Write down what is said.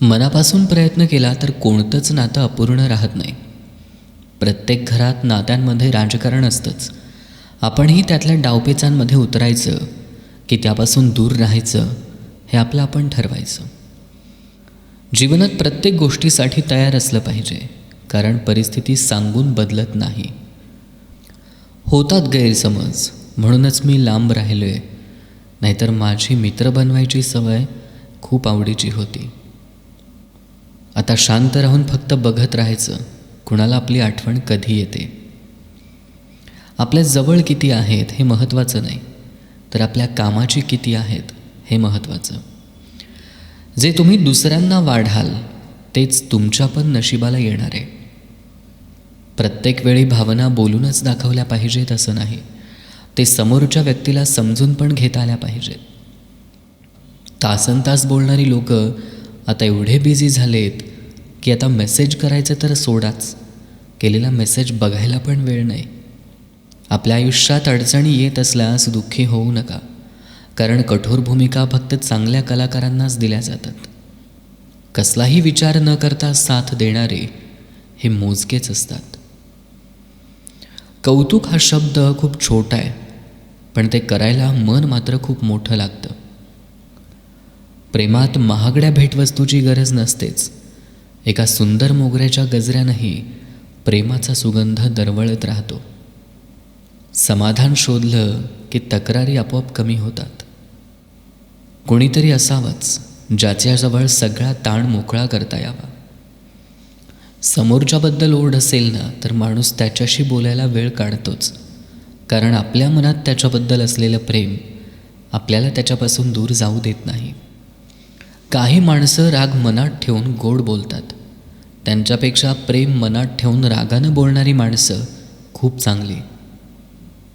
मनापासून प्रयत्न केला तर कोणतंच नातं अपूर्ण राहत नाही. प्रत्येक घरात नात्यांमध्ये राजकारण असतंच. आपणही त्यातल्या डावपेचांमध्ये उतरायचं की त्यापासून दूर राहायचं हे आपलं आपण ठरवायचं. जीवनात प्रत्येक गोष्टीसाठी तयार असलं पाहिजे कारण परिस्थिती सांगून बदलत नाही. होतात गैरसमज म्हणूनच मी लांब राहिलो आहे नाहीतर माझी मित्र बनवायची सवय खूप आवडीची होती. आता शांत राहून फक्त बघत राहायचं. कुणाला आपली आठवण कधी येते? आपल्या जवळ किती आहेत हे महत्त्वाचं नाही तर आपल्या कामाची किती आहेत हे महत्त्वाचं. जे तुम्ही दुसऱ्यांना वाढाल तेच तुमच्या पण नशिबाला येणार आहे. प्रत्येक वेळी भावना बोलूनच दाखवल्या पाहिजेत असं नाही ते समोरच्या व्यक्तीला समजून पण घेता आल्या पाहिजेत. तासन तास बोलणारी लोक आता एवढे बिझी झालेत की आता मेसेज करायचं तर सोडाच. केलेला मेसेज बघायला पण वेळ नाही. आपल्या आयुष्यात अडचणी येत असल्यास दुःखी होऊ नका. कारण कठोर भूमिका फक्त चांगल्या कलाकारांनाच दिल्या जातात. कसलाही विचार न करता साथ देणारे हे मोजकेच असतात. कौतुक हा शब्द खूप छोटा आहे पण ते करायला मन मात्र खूप मोठं लागतं. प्रेमात महागड्या भेटवस्तूची गरज नसतेच. एका सुंदर मोगऱ्याच्या गजऱ्यानंही प्रेमाचा सुगंध दरवळत राहतो. समाधान शोधलं की तक्रारी आपोआप कमी होतात. कोणीतरी असावंच ज्याच्याजवळ सगळा ताण मोकळा करता यावा. समोरच्याबद्दल ओढ असेल ना तर माणूस त्याच्याशी बोलायला वेळ काढतोच. कारण आपल्या मनात त्याच्याबद्दल असलेलं प्रेम आपल्याला त्याच्यापासून दूर जाऊ देत नाही. काही माणसं राग मनात ठेवून गोड बोलतात. त्यांच्यापेक्षा प्रेम मनात ठेवून रागानं बोलणारी माणसं खूप चांगली.